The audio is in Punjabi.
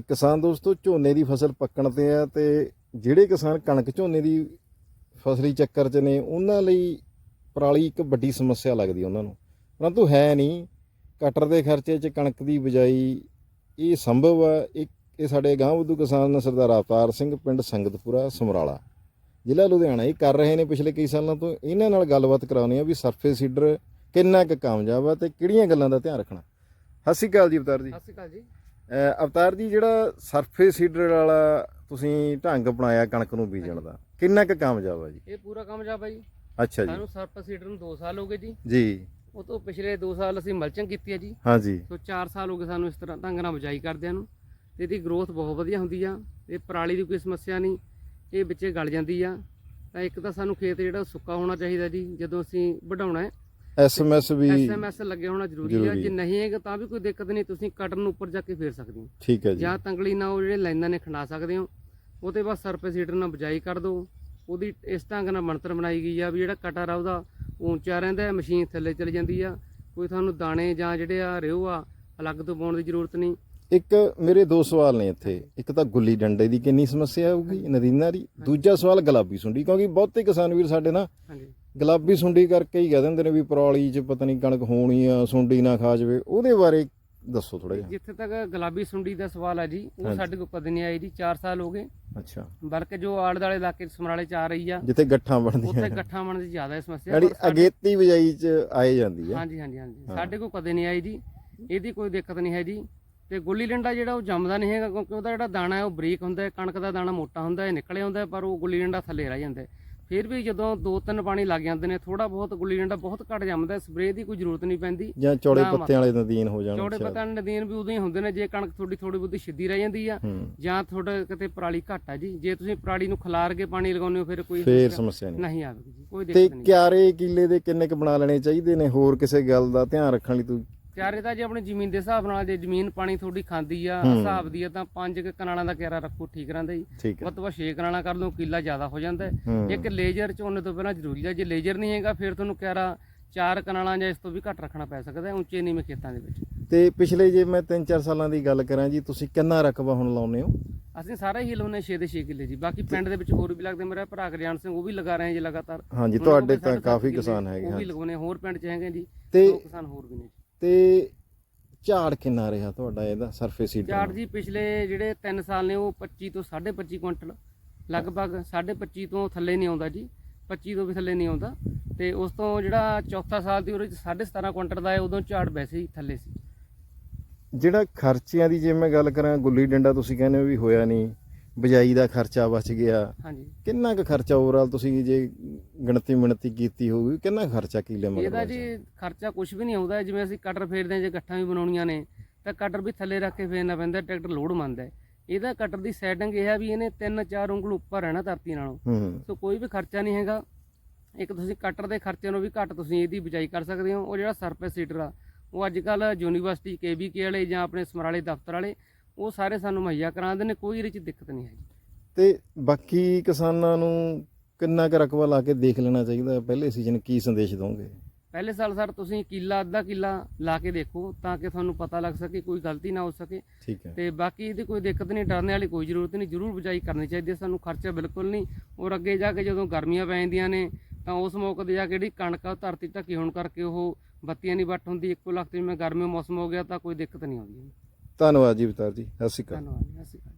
ਕਿਸਾਨ ਦੋਸਤੋ, ਝੋਨੇ ਦੀ ਫਸਲ ਪੱਕਣ ਤੇ ਆ ਤੇ ਜਿਹੜੇ ਕਿਸਾਨ ਕਣਕ ਝੋਨੇ ਦੀ ਫਸਲੀ ਚੱਕਰ 'ਚ ਨੇ, ਉਹਨਾਂ ਲਈ ਪਰਾਲੀ ਇੱਕ ਵੱਡੀ ਸਮੱਸਿਆ ਲੱਗਦੀ ਉਹਨਾਂ ਨੂੰ। ਪਰੰਤੂ ਹੈ ਨਹੀਂ, ਕਟਰ ਦੇ ਖਰਚੇ 'ਚ ਕਣਕ ਦੀ ਬਿਜਾਈ, ਇਹ ਸੰਭਵ ਆ। ਇਹ ਇਹ ਸਾਡੇ ਗਾਂਵ ਬੁੱਧੂ ਕਿਸਾਨ ਸਰਦਾਰ ਅਵਤਾਰ ਸਿੰਘ, ਪਿੰਡ ਸੰਗਤਪੁਰਾ, ਸਮਰਾਲਾ। ਜ਼ਿਲ੍ਹਾ ਲੁਧਿਆਣਾ, ਇਹ ਕਰ ਰਹੇ ਨੇ ਪਿਛਲੇ ਕਈ ਸਾਲਾਂ ਤੋਂ। ਇਹਨਾਂ ਨਾਲ ਗੱਲਬਾਤ ਕਰਾਉਣੀ ਆ ਵੀ ਸਰਫੇਸ ਸੀਡਰ ਕਿੰਨਾ ਕੁ ਕਾਮਯਾਬ ਆ ਤੇ ਕਿਹੜੀਆਂ ਗੱਲਾਂ ਦਾ ਧਿਆਨ ਰੱਖਣਾ। ਸਤਿ ਸ਼੍ਰੀ ਅਕਾਲ ਜੀ ਅਵਤਾਰ ਜੀ। ਸਤਿ ਸ਼੍ਰੀ ਅਕਾਲ ਜੀ। ਅਵਤਾਰ ਜੀ ਜਿਹੜਾ ਸਰਫੇਸ ਸੀਡਰ ਵਾਲਾ ਤੁਸੀਂ ਢੰਗ ਅਪਣਾਇਆ ਕਣਕ ਨੂੰ ਬੀਜਣ ਦਾ ਕਿੰਨਾ ਕੁ ਕਾਮਯਾਬ ਆ ਜੀ? ਇਹ ਪੂਰਾ ਕਾਮਯਾਬ ਆ ਜੀ। ਅੱਛਾ ਜੀ। ਸਾਨੂੰ ਸਰਪਸ ਸੀਡਰ ਨੂੰ 2 ਸਾਲ ਹੋ ਗਏ ਜੀ। ਜੀ। ਉਹ ਤੋਂ ਪਿਛਲੇ 2 ਸਾਲ ਅਸੀਂ ਮਲਚਿੰਗ ਕੀਤੀ ਹੈ ਜੀ। ਹਾਂ ਜੀ। ਸੋ 4 ਸਾਲ ਹੋ ਗਏ ਸਾਨੂੰ ਇਸ ਤਰ੍ਹਾਂ ਢੰਗ ਨਾਲ ਬਜਾਈ ਕਰਦਿਆਂ ਨੂੰ। ਤੇ ਇਹਦੀ ਗਰੋਥ ਬਹੁਤ ਵਧੀਆ ਹੁੰਦੀ ਆ। ਇਹ ਪਰਾਲੀ ਦੀ ਕੋਈ ਸਮੱਸਿਆ ਨਹੀਂ ਇਹ ਵਿੱਚੇ ਗਲ ਜਾਂਦੀ ਆ। ਤਾਂ ਇੱਕ ਤਾਂ ਸਾਨੂੰ ਖੇਤ ਜਿਹੜਾ ਸੁੱਕਾ ਹੋਣਾ ਚਾਹੀਦਾ ਜੀ ਜਦੋਂ ਅਸੀਂ ਵਢਾਉਣਾ ਹੈ ਐਸਐਮਐਸ ਵੀ ਐਸਐਮਐਸ ਲੱਗਿਆ ਹੋਣਾ ਜ਼ਰੂਰੀ ਜ਼ਰੂਰੀ ਜੇ ਹੈ। ਨਹੀਂ ਹੈਗਾ ਤਾਂ ਵੀ ਕੋਈ ਦਿੱਕਤ ਨਹੀਂ ਤੁਸੀਂ ਕਟਰ ਨੂੰ ਉੱਪਰ ਜਾ ਕੇ ਫੇਰ ਸਕਦੇ ਹੋ। ਠੀਕ ਹੈ ਜੀ। ਜਾਂ ਤੰਗਲੀ ਨਾਲ ਉਹ ਜਿਹੜੇ ਲਾਈਨਾਂ ਨੇ ਖੰਡਾ ਸਕਦੇ ਹੋ ਉਹਦੇ ਬਾਅਦ ਸਰਪੇ ਸੀਡਰ ਨਾਲ ਬਜਾਈ ਕਰ ਦਿਓ। ਉਹਦੀ ਇਸ ਢੰਗ ਨਾਲ ਬਣਤਰ ਬਣਾਈ ਗਈ ਆ ਵੀ ਜਿਹੜਾ ਕਟਰ ਆ ਉਹਦਾ ਉਹ ਉੱਚਾ ਰਹਿੰਦਾ ਹੈ ਮਸ਼ੀਨ ਥੱਲੇ ਚਲੀ ਜਾਂਦੀ ਆ। ਕੋਈ ਤੁਹਾਨੂੰ ਦਾਣੇ ਜਾਂ ਜਿਹੜੇ ਆ ਰਿਓ ਆ ਅਲੱਗ ਤੋਂ ਪਾਉਣ ਦੀ ਜ਼ਰੂਰਤ ਨਹੀਂ। ਇੱਕ ਮੇਰੇ ਦੋ ਸਵਾਲ ਨੇ ਇੱਥੇ। ਇੱਕ ਤਾਂ ਗੁੱਲੀ ਡੰਡੇ ਦੀ ਕਿੰਨੀ ਸਮੱਸਿਆ ਆਊਗੀ ਨਦੀਨਾਂ ਦੀ। ਦੂਜਾ ਸਵਾਲ ਗੁਲਾਬੀ ਸੁੰਡੀ ਕਿਉਂਕਿ ਬਹੁਤੇ ਕਿਸਾਨ ਵੀਰ ਸਾਡੇ ਨਾ ਹਾਂਜੀ। ਗੁਲਾਬੀ ਸੁੰਡੀ ਕਰਕੇ ਹੀ ਕਹਿ ਦਿੰਦੇ ਨੇ ਵੀ ਪਰਾਲੀ 'ਚ ਪਤਾ ਨਹੀਂ ਕਣਕ ਹੋਣੀ ਆ ਸੁੰਡੀ ਨਾ ਖਾ ਜਾਵੇ ਉਹਦੇ ਬਾਰੇ ਦੱਸੋ ਥੋੜਾ ਜਿਹਾ। ਜਿੱਥੇ ਤੱਕ ਗੁਲਾਬੀ ਸੁੰਡੀ ਦਾ ਸਵਾਲ ਆ ਜੀ ਉਹ। ਸਾਡੇ ਕੋਲ ਕਦੇ ਨਹੀਂ ਆਈ ਜੀ 4 ਸਾਲ ਹੋ ਗਏ। ਅੱਛਾ। ਬਲਕਿ ਜੋ ਆਲੇ ਦੁਆਲੇ ਇਲਾਕੇ ਸਮਰਾਲੇ ਚ ਆ ਰਹੀ ਆ ਜਿੱਥੇ ਗੱਠਾਂ ਬਣਦੀਆਂ ਉੱਥੇ ਇਕੱਠਾ ਬਣਨ ਦੀ ਜ਼ਿਆਦਾ ਸਮੱਸਿਆ ਜਿਹੜੀ ਅਗੇਤੀ ਬਿਜਾਈ 'ਚ ਆਏ ਜਾਂਦੀ ਆ। ਹਾਂਜੀ ਹਾਂਜੀ ਹਾਂਜੀ। ਹਾਂ। ਸਾਡੇ ਕੋਲ ਕਦੇ ਨਹੀਂ ਆਈ ਜੀ ਇਹਦੀ ਕੋਈ ਦਿੱਕਤ ਨਹੀਂ ਹੈ ਜੀ। ਤੇ ਗੁੱਲੀ ਡੰਡਾ ਜਿਹੜਾ ਉਹ ਜੰਮਦਾ ਨਹੀਂ ਹੈਗਾ ਕਿਉਂਕਿ ਉਹਦਾ ਜਿਹੜਾ ਦਾਣਾ ਹੈ ਉਹ ਬਰੀਕ ਹੁੰਦਾ ਹੈ ਕਣਕ ਦਾ ਦਾਣਾ ਮੋਟਾ ਹੁੰਦਾ ਹੈ ਨਿਕਲਿਆ ਹੁੰਦਾ ਹੈ ਪਰ ਉਹ ਗੁੱਲੀ ਡੰਡਾ ਥੱਲੇ ਰਹਿ ਜਾਂਦਾ ਹੈ। ਫਿਰ ਵੀ ਜਦੋਂ ਦੋ ਤਿੰਨ ਪਾਣੀ ਲੱਗ ਜਾਂਦੇ ਨੇ ਥੋੜਾ ਬਹੁਤ ਗੁੱਲੀ ਡੰਡਾ ਬਹੁਤ ਘੱਟ ਜੰਮਦਾ ਹੈ ਸਪਰੇਅ ਦੀ ਕੋਈ ਜ਼ਰੂਰਤ ਨਹੀਂ ਪੈਂਦੀ। ਜਾਂ ਚੌੜੇ ਪੱਤਿਆਂ ਵਾਲੇ ਨਦੀਨ ਹੋ ਜਾਣ ਚੌੜੇ ਅੱਛਾ। ਪਤਾ ਨਦੀਨ ਵੀ ਉਦੋਂ ਹੀ ਹੁੰਦੇ ਨੇ ਜੇ ਕਣਕ ਥੋੜੀ ਥੋੜੀ ਬੁੱਧੀ ਸਿੱਧੀ ਰਹਿ ਜਾਂਦੀ ਆ ਜਾਂ ਥੋੜਾ ਕਿਤੇ ਪਰਾਲੀ ਘੱਟ ਆ ਜੀ। ਜੇ ਤੁਸੀਂ ਪਰਾਲੀ ਨੂੰ ਖਿਲਾਰ ਕੇ ਪਾਣੀ ਲਗਾਉਂਦੇ ਹੋ ਫਿਰ ਕੋਈ ਫੇਰ ਸਮੱਸਿਆ ਨਹੀਂ। ਨਹੀਂ ਆਵੇਗੀ ਜੀ ਕੋਈ ਤੇ ਦਿੱਕਤ ਨਹੀਂ। ਕਿਆਰੇ ਕਿੱਲੇ ਦੇ ਕਿੰਨੇ ਕ ਬਣਾ ਲੈਣੇ ਚਾਹੀਦੇ ਨੇ? ਹੋਰ ਕਿਸੇ ਗੱਲ ਦਾ ਧਿਆਨ ਰੱਖਣ ਲਈ ਤੂੰ ਕਿਆਰੇ ਤਾਂ ਜੇ ਆਪਣੀ ਜ਼ਮੀਨ ਦੇ ਹਿਸਾਬ ਨਾਲ ਜੇ ਜ਼ਮੀਨ ਪਾਣੀ ਤੁਹਾਡੀ ਖਾਂਦੀ ਆ ਹੂੰ। ਹਿਸਾਬ ਦੀ ਆ ਤਾਂ ਪੰਜ ਕੁ ਕਨਾਲਾਂ ਦਾ ਕਿਆਰਾ ਰੱਖੋ ਠੀਕ ਰਹਿੰਦਾ ਜੀ। ਹੈ। ਵੱਧ ਤੋਂ 6 ਕਨਾਲਾਂ ਕਰ ਲਓ ਕਿੱਲਾ ਜ਼ਿਆਦਾ ਹੋ ਜਾਂਦਾ ਹੈ। ਹੂੰ। ਇੱਕ ਲੇਜ਼ਰ ਝੋਨੇ ਤੋਂ ਪਹਿਲਾਂ ਜ਼ਰੂਰੀ ਹੈ ਜੇ ਲੇਜ਼ਰ ਨਹੀਂ ਹੈਗਾ ਫਿਰ ਤੁਹਾਨੂੰ ਕਿਆਰਾ ਚਾਰ ਕਨਾਲਾਂ ਜਾਂ ਇਸ ਤੋਂ ਵੀ ਘੱਟ ਰੱਖਣਾ ਪੈ ਸਕਦਾ ਹੈ ਉੱਚੇ ਨੀਵੇਂ ਖੇਤਾਂ ਦੇ ਵਿੱਚ। ਤੇ ਪਿਛਲੇ ਜੇ ਮੈਂ 3-4 ਸਾਲਾਂ ਦੀ ਗੱਲ ਕਰਾਂ ਜੀ ਤੁਸੀਂ ਕਿੰਨਾ ਰਕਬਾ ਹੁਣ ਲਾਉਨੇ ਹੋ? ਅਸੀਂ ਸਾਰੇ ਹੀ ਲਾਉਨੇ 6 ਦੇ 6 ਕਿੱਲੇ ਜੀ। ਬਾਕੀ ਪਿੰਡ ਦੇ ਵਿੱਚ ਹੋਰ ਵੀ ਲੱਗਦੇ ਮੇਰਾ ਭਰਾ ਗਰਜਾਨ ਸਿੰਘ ਉਹ ਵੀ ਲਗਾ ਰਹੇ ਜੀ ਲਗਾਤਾਰ। ਹਾਂਜੀ ਤੁਹਾਡੇ ਤਾਂ ਕਾਫੀ ਕਿਸਾਨ ਹੈਗੇ ਉਹ ਵੀ ਹਾਂ ਲਗਾਉਣੇ ਹੋਰ ਪਿੰਡ 'ਚ ਹੈਗੇ ਜੀ। ਤੇ ਕਿਸਾਨ ਹੋਰ ਵੀ ਨੇ ਤੇ ਝਾੜ ਕਿੰਨਾ ਰਿਹਾ ਤੁਹਾਡਾ ਇਹਦਾ ਸਰਫੇਸ ਸੀਡ ਝਾੜ ਜੀ ਪਿਛਲੇ ਜਿਹੜੇ 3 ਸਾਲ ਨੇ ਉਹ 25 ਤੋਂ 25.5 ਕੁਇੰਟਲ ਲਗਭਗ 25.5 ਤੋਂ ਥੱਲੇ ਨਹੀਂ ਆਉਂਦਾ ਜੀ 25 ਤੋਂ ਵੀ ਥੱਲੇ ਨਹੀਂ ਆਉਂਦਾ। ਤੇ ਉਸ ਤੋਂ ਜਿਹੜਾ ਚੌਥਾ ਸਾਲ ਦੀ ਉਹਦੇ ਚ 17.5 ਕੁਇੰਟਲ ਦਾ ਹੈ ਉਦੋਂ ਝਾੜ ਵੈਸੇ ਹੀ ਥੱਲੇ ਸੀ। ਜਿਹੜਾ ਖਰਚਿਆਂ ਦੀ ਜੇ ਮੈਂ ਗੱਲ ਕਰਾਂ ਗੁੱਲੀ ਡੰਡਾ ਤੁਸੀਂ ਕਹਿੰਦੇ ਹੋ ਵੀ ਹੋਇਆ ਨਹੀਂ ਬਜਾਈ ਦਾ ਖਰਚਾ ਬਚ ਗਿਆ। ਹਾਂਜੀ। ਕਿੰਨਾ ਕੁ ਖਰਚਾ ਓਵਰਆਲ ਤੁਸੀਂ ਜੇ ਗਿਣਤੀ ਮਿਣਤੀ ਕੀਤੀ ਹੋਊਗੀ ਕਿੰਨਾ ਕੁ ਖਰਚਾ ਕਿੱਲੇ ਮਗਰ ਇਹਦਾ ਜੀ ਖਰਚਾ ਕੁਝ ਵੀ ਨਹੀਂ ਆਉਂਦਾ ਜਿਵੇਂ ਅਸੀਂ ਕਟਰ ਫੇਰਦੇ ਜੇ ਗੱਠਾਂ ਵੀ ਬਣਾਉਣੀਆਂ ਨੇ ਤਾਂ ਕਟਰ ਵੀ ਥੱਲੇ ਰੱਖ ਕੇ ਫੇਰਨਾ ਪੈਂਦਾ ਟਰੈਕਟਰ ਲੋਡ ਮੰਨਦਾ ਇਹਦਾ ਕਟਰ ਦੀ ਸੈਟਿੰਗ ਇਹ ਹੈ ਵੀ ਇਹਨੇ 3-4 ਉਂਗਲ ਉੱਪਰ ਰਹਿਣਾ ਧਰਤੀ ਨਾਲੋਂ। ਹੂੰ। ਸੋ ਕੋਈ ਵੀ ਖਰਚਾ ਨਹੀਂ ਹੈਗਾ। ਇੱਕ ਤੁਸੀਂ ਕਟਰ ਦੇ ਖਰਚੇ ਨੂੰ ਵੀ ਘੱਟ ਤੁਸੀਂ ਇਹਦੀ ਬਿਜਾਈ ਕਰ ਸਕਦੇ ਹੋ। ਉਹ ਜਿਹੜਾ ਸਰਫੇਸ ਸੀਡਰ ਆ ਉਹ ਅੱਜ ਕੱਲ ਯੂਨੀਵਰਸਿਟੀ ਕੇਬੀਕੇ ਵਾਲੇ ਜਾਂ ਆਪਣੇ ਸਮਰਾਲੇ ਦਫ਼ਤਰ ਵਾਲੇ ਉਹ ਸਾਰੇ ਸਾਨੂੰ ਮੁਹੱਈਆ ਕਰਾਉਂਦੇ ਨੇ ਕੋਈ ਇਹਦੇ ਚ ਦਿੱਕਤ ਨਹੀਂ ਹੈਗੀ। ਤੇ ਬਾਕੀ ਕਿਸਾਨਾਂ ਨੂੰ ਕਿੰਨਾ ਕੁ ਰਕਬਾ ਲਾ ਕੇ ਦੇਖ ਲੈਣਾ ਚਾਹੀਦਾ ਪਹਿਲੇ ਸੀਜ਼ਨ ਕੀ ਸੰਦੇਸ਼ ਦੋਗੇ ਪਹਿਲੇ ਸਾਲ ਸਰ ਤੁਸੀਂ ਕਿੱਲਾ ਅੱਧਾ ਕਿੱਲਾ ਲਾ ਕੇ ਦੇਖੋ ਤਾਂ ਕਿ ਤੁਹਾਨੂੰ ਪਤਾ ਲੱਗ ਸਕੇ ਕੋਈ ਗਲਤੀ ਨਾ ਹੋ ਸਕੇ। ਠੀਕ ਹੈ। ਤੇ ਬਾਕੀ ਇਹਦੀ ਕੋਈ ਦਿੱਕਤ ਨਹੀਂ ਡਰਨੇ ਵਾਲੀ ਕੋਈ ਜ਼ਰੂਰਤ ਨਹੀਂ ਜ਼ਰੂਰ ਬਿਜਾਈ ਕਰਨੀ ਚਾਹੀਦੀ ਹੈ ਸਾਨੂੰ ਖਰਚਾ ਬਿਲਕੁਲ ਨਹੀਂ। ਔਰ ਅੱਗੇ ਜਾ ਕੇ ਜਦੋਂ ਗਰਮੀਆਂ ਪੈ ਜਾਂਦੀਆਂ ਨੇ ਤਾਂ ਉਸ ਮੌਕੇ ਤੇ ਜਾ ਕੇ ਜਿਹੜੀ ਕਣਕ ਆ ਧਰਤੀ ਢੱਕੀ ਹੋਣ ਕਰਕੇ ਉਹ ਬੱਤੀਆਂ ਨਹੀਂ ਵੱਟ ਹੁੰਦੀ ਇੱਕੋ ਲੱਖ ਤੇ ਜਿਵੇਂ ਗਰਮੀ ਮੌਸਮ ਹੋ ਗਿਆ ਤਾਂ ਕੋਈ ਦਿੱਕਤ ਨਹੀਂ ਆਉਂਦੀ। ਧੰਨਵਾਦ ਜੀ ਬਤਾਰ ਜੀ ਸਤਿ ਸ਼੍ਰੀ ਅਕਾਲ। ਧੰਨਵਾਦ ਜੀ, ਸਤਿ ਸ਼੍ਰੀ ਅਕਾਲ।